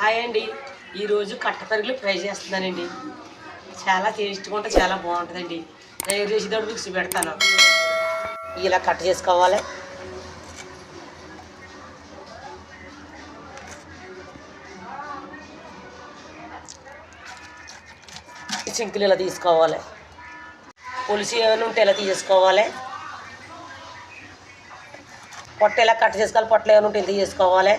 Hi అండి. ఈరోజు కట్టపరుగులు fry చేస్తున్నానండి. చాలా టేస్ట్గా ఉంటే చాలా బాగుంటుందండి. తయారు చేసేటప్పుడు మిక్సీ పెడతాను ఇలా కట్ చేసుకోవాలి. చింకులు ఇలా తీసుకోవాలి. పులుసు ఏమైనా ఉంటే ఇలా తీసుకోవాలి. పొట్ట ఇలా కట్ చేసుకోవాలి. పొట్టలు ఏమైనా ఉంటే ఇలా తీసుకోవాలి.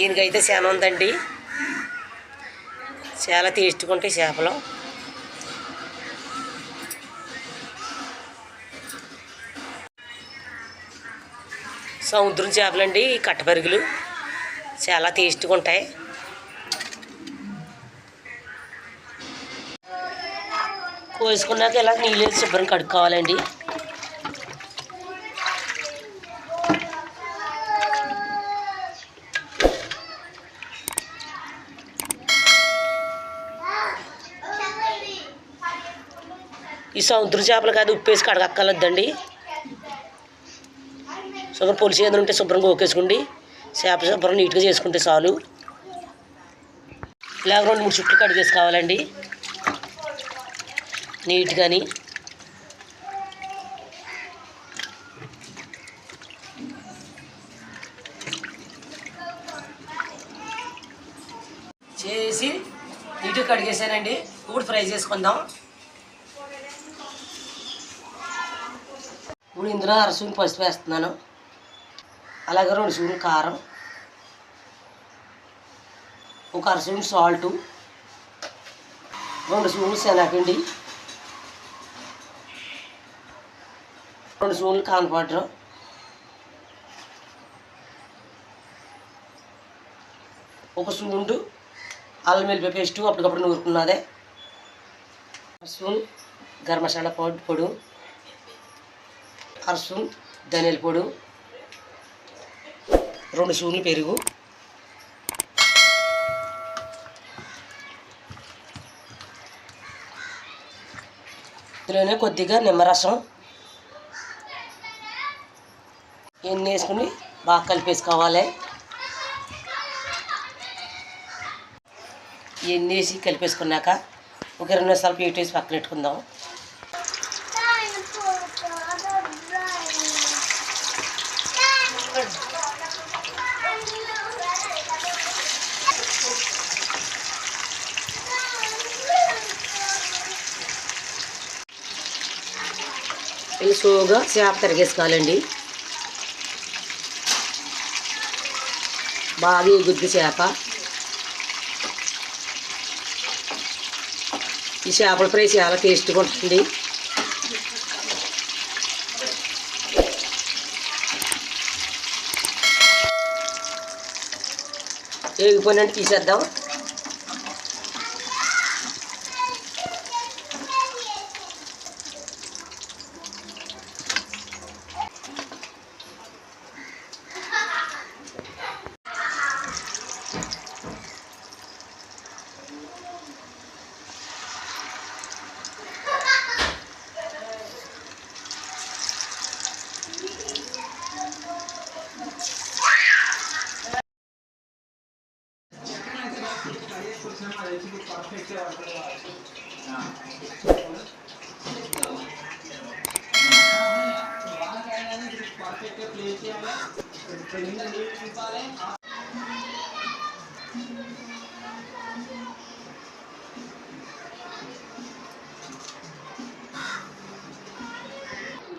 దీనికైతే చాలా ఉందండి. చాలా టేస్ట్గా ఉంటాయి చేపలు. సముద్రం చేపలండి ఈ కట్టపరుగులు. చాలా టేస్ట్గా ఉంటాయి కోసుకున్నాక ఇలా నీళ్ళు శుభ్రం కడుక్కోవాలండి. ఈ సముద్రం చేపలు కాదు ఉప్పేసి కడగక్కర్లేదండి. శుభ్రం పులిసి ఏదైనా ఉంటే శుభ్రంగా ఓకేసుకోండి చేప శుభ్రం నీట్గా చేసుకుంటే చాలు. ఇలా రెండు మూడు చుట్లు కడిగేసుకోవాలండి నీట్గాని. చేసి నీట్గా కడిగేసానండి ఇప్పుడు ఫ్రై చేసుకుందాం. ఇప్పుడు ఇందులో అర స్పూన్ పసుపు వేస్తున్నాను. అలాగే రెండు స్పూన్ కారం. ఒక అర స్పూన్ సాల్టు. రెండు స్పూన్లు శనగపిండి. రెండు స్పూన్లు కాన్ పౌడర్. ఒక స్పూన్ అల్లం వెల్లిపాయ పేస్టు అప్పటికప్పుడు నూరుకున్నదే. అర స్పూన్ గరం మసాలా పౌడర్ పొడి. అర ధనియాల పొడి రెండు స్పూన్లు పెరుగు. ఇందులోనే కొద్దిగా నిమ్మరసం. ఇవన్నీ వేసుకుని బాగా కలిపేసుకోవాలి. ఇవన్నీ వేసి కలిపేసుకున్నాక ఒక రెండు నిమిషాలు పీట వేసి పక్కన పెట్టుకుందాం. ఇది స్లోగా చేప తరిగేసుకోవాలండి. బాగా ఎగుద్ది చేప. ఈ చేపల ఫ్రై చాలా టేస్ట్గా ఉంటుంది ఏగిపోయినట్టు తీసేద్దాం.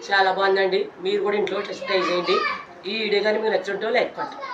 చాలా బాగుందండి. మీరు కూడా ఇంట్లో టెస్ట్ ట్రై చేయండి. ఈ వీడియో కానీ మీకు నచ్చుంటో లైక్ పట్టండి